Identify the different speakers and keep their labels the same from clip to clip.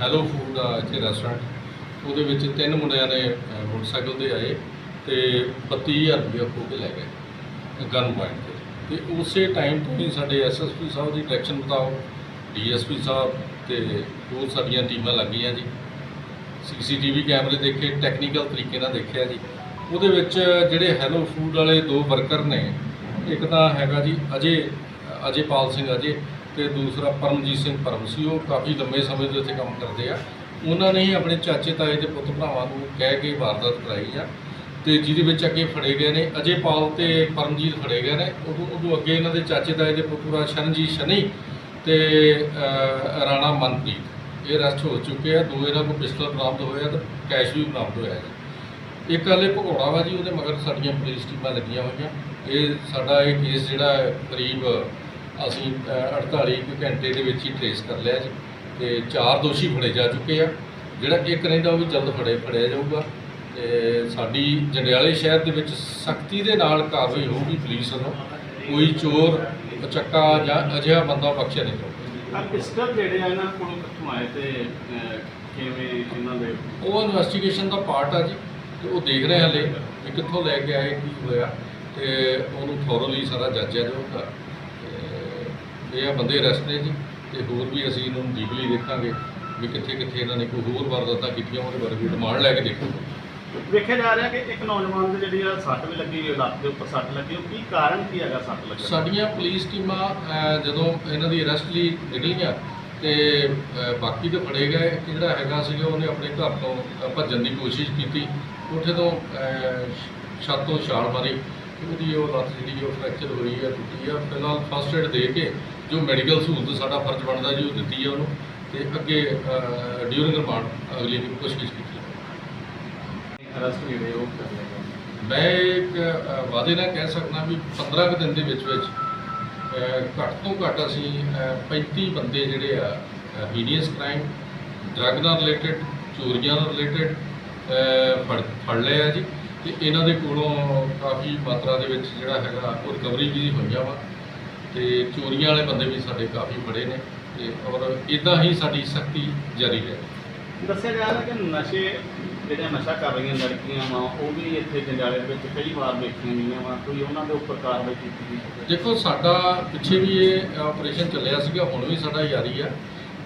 Speaker 1: Hello food ਦਾ ਇੱਥੇ restaurant ਉਹਦੇ ਵਿੱਚ ਤਿੰਨ ਮੁੰਡਿਆਂ ਨੇ ਅ, ਮੋਟਰਸਾਈਕਲ ਤੇ ਆਏ ਤੇ 32000 ਰੁਪਏ ਖੋਹ ਕੇ ਲੈ ਗਏ ਗਨ ਪੁਆਇੰਟ ਤੇ। ਤੇ ਉਸੇ ਟਾਈਮ ਤੋਂ ਹੀ ਸਾਡੇ ਐਸਐਸਪੀ ਸਾਹਿਬ ਦੀ ਡਾਇਰੈਕਸ਼ਨ ਮੁਤਾਬਕ ਡੀਐਸਪੀ ਸਾਹਿਬ ਤੇ ਹੋਰ ਸਾਡੀਆਂ ਟੀਮਾਂ ਲੱਗੀਆਂ ਜੀ। ਸੀਸੀਟੀਵੀ ਕੈਮਰੇ ਦੇਖੇ ਟੈਕਨੀਕਲ ਤਰੀਕੇ ਨਾਲ ਦੇਖਿਆ ਜੀ। ਉਹਦੇ ਵਿੱਚ ਜਿਹੜੇ ਹੈਲੋ ਫੂਡ ਵਾਲੇ ਦੋ ਵਰਕਰ ਨੇ ਇੱਕ ਤਾਂ ਹੈਗਾ ਜੀ ਅਜੇ ਅਜੇਪਾਲ ਸਿੰਘ ਅਜੇ ਤੇ ਦੂਸਰਾ ਪਰਮਜੀਤ ਸਿੰਘ ਪਰਮ ਸੀ, ਉਹ ਕਾਫੀ ਲੰਬੇ ਸਮੇਂ ਤੋਂ ਇੱਥੇ ਕੰਮ ਕਰਦੇ ਆ। ਉਹਨਾਂ ਨੇ ਹੀ ਆਪਣੇ ਚਾਚੇ ਤਾਏ ਦੇ ਪੁੱਤ ਭਰਾਵਾਂ ਨੂੰ ਕਹਿ ਕੇ ਵਾਰਦਾਤ ਕਰਾਈ ਆ ਤੇ ਜਿਹਦੇ ਵਿੱਚ ਅੱਗੇ ਫੜੇ ਗਏ ਨੇ, ਅਜੇ ਪਾਲ ਤੇ ਪਰਮਜੀਤ ਫੜੇ ਗਏ ਨੇ। ਉਦੋਂ ਉਦੋਂ ਅੱਗੇ ਇਹਨਾਂ ਦੇ ਚਾਚੇ ਤਾਏ ਦੇ ਪੁੱਤਰਾ ਸ਼ਰਨਜੀਤ ਸ਼ਨੀ ਤੇ ਰਾਣਾ ਮਨਪ੍ਰੀਤ। ਇਹ ਅਰੈਸਟ ਹੋ ਚੁੱਕੇ ਆ, ਦੋ ਇਹਨਾਂ ਕੋਲ ਪਿਸਤਲ ਬਰਾਮਦ ਹੋਇਆ ਤੇ ਕੈਸ਼ ਵੀ ਬਰਾਮਦ ਹੋਇਆ ਜੀ। ਇੱਕ ਹਲੇ ਭਗੌੜਾ ਵਾ ਜੀ, ਉਹਦੇ ਮਗਰ ਸਾਡੀਆਂ ਪੁਲਿਸ ਟੀਮਾਂ ਲੱਗੀਆਂ ਹੋਈਆਂ। ਇਹ ਸਾਡਾ ਇਹ ਕੇਸ ਜਿਹੜਾ ਹੈ, ਕਰੀਬ ਅਸੀਂ ਅ, 48 ਕੁ ਘੰਟੇ ਦੇ ਵਿੱਚ ਹੀ ਟ੍ਰੇਸ ਕਰ ਲਿਆ ਜੀ ਤੇ ਚਾਰ ਦੋਸ਼ੀ ਫੜੇ ਜਾ ਚੁੱਕੇ ਆ। ਜਿਹੜਾ ਇੱਕ ਰਹਿੰਦਾ ਉਹ ਵੀ ਜਲਦ ਫੜੇ ਫੜਿਆ ਜਾਊਗਾ। ਤੇ ਸਾਡੀ ਜੰਡਿਆਲੇ ਸ਼ਹਿਰ ਦੇ ਵਿੱਚ ਸਖਤੀ ਦੇ ਨਾਲ ਕਾਰਵਾਈ ਹੋਊਗੀ ਪੁਲਿਸ ਵੱਲੋਂ। ਕੋਈ ਚੋਰ ਚੱਕਾ ਜਾਂ ਅਜਿਹਾ ਬੰਦਾ ਬਖਸ਼ਿਆ ਨਹੀਂ ਜਾਊਗਾ।
Speaker 2: ਆ ਪਿਸਟਲ ਜਿਹੜੇ ਆ ਇਹਨਾਂ ਕੋਲੋਂ ਕਿੱਥੋਂ ਆਏ ਤੇ ਕਿਵੇਂ ਇਹਨਾਂ ਦੇ?
Speaker 1: ਉਹ ਇਨਵੈਸਟੀਗੇਸ਼ਨ ਦਾ ਪਾਰਟ ਆ ਜੀ। ਤੇ ਉਹ ਦੇਖ ਰਹੇ ਹਲੇ ਕਿ ਕਿੱਥੋਂ ਲੈ ਕੇ ਆਏ ਕੀ ਹੋਇਆ। ਤੇ ਉਹਨੂੰ ਥੋਰਲੀ ਸਾਰਾ ਜਾਂਚਿਆ ਜਾਊਗਾ। ਇਹ ਆ ਬੰਦੇ ਅਰੈਸਟ ਨੇ ਜੀ ਤੇ ਹੋਰ ਵੀ ਅਸੀਂ ਇਹਨਾਂ ਨੂੰ ਡੀਪਲੀ ਦੇਖਾਂਗੇ ਵੀ ਕਿੱਥੇ ਕਿੱਥੇ ਇਹਨਾਂ ਨੇ ਕੋਈ ਹੋਰ ਵਾਰਦਾਤਾਂ ਕੀਤੀਆਂ ਉਹਦੇ ਬਾਰੇ ਵੀ ਰਿਮਾਂਡ ਲੈ ਕੇ ਦੇਖਾਂਗੇ
Speaker 2: ਵੇਖਿਆ ਜਾ ਰਿਹਾ ਕਿ ਇੱਕ ਨੌਜਵਾਨ ਦੇ ਜਿਹੜੀ ਆ ਸੱਟ ਵੀ ਲੱਗੀ ਹੋਈ ਲੱਤ ਦੇ ਉੱਪਰ ਸੱਟ ਲੱਗੀ ਉਹ ਕੀ ਕਾਰਨ ਕੀ ਹੈਗਾ ਸੱਟ ਲੱਗਣ ਦਾ?
Speaker 1: ਸਾਡੀਆਂ ਪੁਲਿਸ ਟੀਮਾਂ ਅਹ, ਜਦੋਂ ਇਹਨਾਂ ਦੀ ਅਰੈਸਟ ਲਈ ਨਿਕਲੀਆਂ ਤੇ ਅਹ, ਬਾਕੀ ਤੇ ਫੜੇ ਗਏ ਇੱਕ ਜਿਹੜਾ ਹੈਗਾ ਸੀਗਾ ਉਹਨੇ ਆਪਣੇ ਘਰ ਤੋਂ ਅਹ, ਭੱਜਣ ਦੀ ਕੋਸ਼ਿਸ਼ ਕੀਤੀ। ਉੱਥੇ ਤੋਂ ਅਹ, ਛੱਤ ਤੋਂ ਛਾਲ ਮਾਰੀ ਤੇ ਉਹਦੀ ਉਹ ਲੱਤ ਜਿਹੜੀ ਉਹ ਫ੍ਰੈਕਚਰ ਹੋਈ ਹੈ ਟੁੱਟੀ ਆ। ਫਿਲਹਾਲ ਫਸਟ ਏਡ ਦੇ ਕੇ ਜੋ ਮੈਡੀਕਲ ਸਹੂਲਤ ਸਾਡਾ ਫਰਜ਼ ਬਣਦਾ ਜੀ ਉਹ ਦਿੱਤੀ ਆ ਉਹਨੂੰ ਤੇ ਅੱਗੇ ਡਿਊਰਿੰਗ ਰਿਮਾਂਡ ਅਗਲੀ ਦੀ ਕੋਸ਼ਿਸ਼ ਕੀਤੀ ਮੈਂ ਇੱਕ ਵਾਅਦੇ ਨਾਲ ਕਹਿ ਸਕਦਾ ਵੀ 15 ਕੁ ਦਿਨ ਦੇ ਵਿੱਚ ਵਿੱਚ ਘੱਟ ਤੋਂ ਘੱਟ ਅਸੀਂ ਅ, 35 ਬੰਦੇ ਜਿਹੜੇ ਆ ਹੀਨੀਅਸ ਕ੍ਰਾਈਮ ਡਰੱਗ ਨਾਲ ਰਿਲੇਟਡ ਚੋਰੀਆਂ ਨਾਲ ਰਿਲੇਟਡ ਫੜ ਫੜ ਲਏ ਆ ਜੀ। ਤੇ ਇਹਨਾਂ ਦੇ ਕੋਲੋਂ ਕਾਫੀ ਮਾਤਰਾ ਦੇ ਵਿੱਚ ਜਿਹੜਾ ਹੈਗਾ ਉਹ ਰਿਕਵਰੀ ਵੀ ਹੋਈਆਂ ਵਾ। ਤੇ ਚੋਰੀਆਂ ਵਾਲੇ ਬੰਦੇ ਵੀ ਸਾਡੇ ਕਾਫੀ ਫੜੇ ਨੇ ਤੇ ਔਰ ਇਦਾਂ ਹੀ ਸਾਡੀ ਸਖਤੀ ਜਾਰੀ ਹੈ।
Speaker 2: ਦੱਸਿਆ ਜਾ ਰਿਹਾ ਕਿ ਨਸ਼ੇ ਜਿਹੜੀਆਂ ਨਸ਼ਾ ਕਰ ਰਹੀਆਂ ਲੜਕੀਆਂ ਵਾ ਉਹ ਵੀ ਇੱਥੇ ਜੰਡਿਆਲੇ ਦੇ ਵਿੱਚ ਕਈ ਵਾਰ ਦੇਖੀਆਂ ਗਈਆਂ ਵਾ ਕੋਈ ਉਹਨਾਂ ਦੇ ਉੱਪਰ ਕਾਰਵਾਈ ਕੀਤੀ ਗਈ
Speaker 1: ਦੇਖੋ ਸਾਡਾ ਪਿੱਛੇ ਵੀ ਇਹ ਆਪਰੇਸ਼ਨ ਚੱਲਿਆ ਸੀਗਾ ਹੁਣ ਵੀ ਸਾਡਾ ਜਾਰੀ ਆ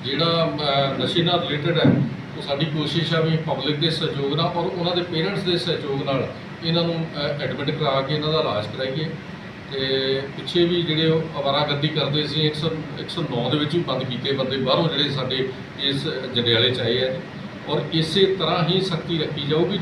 Speaker 1: ਜਿਹੜਾ ਨਸ਼ੇ ਨਾਲ ਰਿਲੇਟਡ ਹੈ ਉਹ ਸਾਡੀ ਕੋਸ਼ਿਸ਼ ਆ ਵੀ ਪਬਲਿਕ ਦੇ ਸਹਿਯੋਗ ਨਾਲ ਔਰ ਉਹਨਾਂ ਦੇ ਪੇਰੈਂਟਸ ਦੇ ਸਹਿਯੋਗ ਨਾਲ ਇਹਨਾਂ ਨੂੰ ਐਡਮਿਟ ਕਰਾ ਕੇ ਇਹਨਾਂ ਦਾ ਇਲਾਜ ਕਰਾਈਏ। ਤੇ ਪਿੱਛੇ ਵੀ ਜਿਹੜੇ ਉਹ ਅਵਾਰਾਗਰਦੀ ਕਰਦੇ ਸੀ 100 109 ਦੇ ਵਿੱਚ ਵੀ ਬੰਦ ਕੀਤੇ ਬੰਦੇ, ਬਾਹਰੋਂ ਜਿਹੜੇ ਸਾਡੇ ਇਸ ਜੰਡਿਆਲੇ ਚ ਆਏ ਆ। ਔਰ ਇਸੇ ਤਰ੍ਹਾਂ ਹੀ ਸਖਤੀ ਰੱਖੀ ਜਾਊਗੀ